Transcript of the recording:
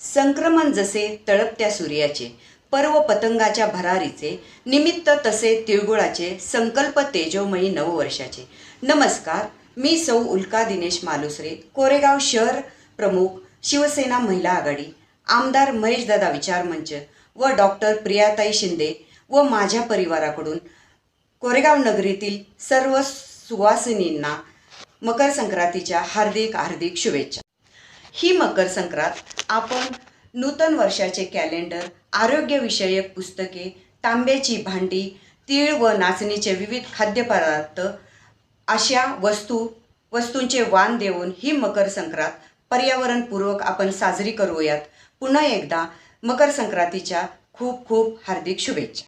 संक्रमण जसे तळपत्या सूर्याचे पर्व पतंगाच्या भरारीचे निमित्त तसे तिळगुळाचे संकल्प तेजोमयी नववर्षाचे नमस्कार मी सौ उल्का दिनेश मालुसरे कोरेगाव शहर प्रमुख शिवसेना महिला आघाडी आमदार महेशदादा विचारमंच व डॉक्टर प्रियाताई शिंदे व माझ्या परिवाराकडून कोरेगाव नगरीतील सर्व सुवासिनींना मकर संक्रांतीच्या हार्दिक हार्दिक शुभेच्छा. ही मकर संक्रांत आपण नूतन वर्षाचे कॅलेंडर आरोग्यविषयक पुस्तके तांब्याची भांडी तीळ व नाचणीचे विविध खाद्यपदार्थ अशा वस्तू वस्तूंचे वाण देऊन ही मकर संक्रांत पर्यावरणपूर्वक आपण साजरी करूयात. पुन्हा एकदा मकर संक्रांतीच्या खूप खूप हार्दिक शुभेच्छा.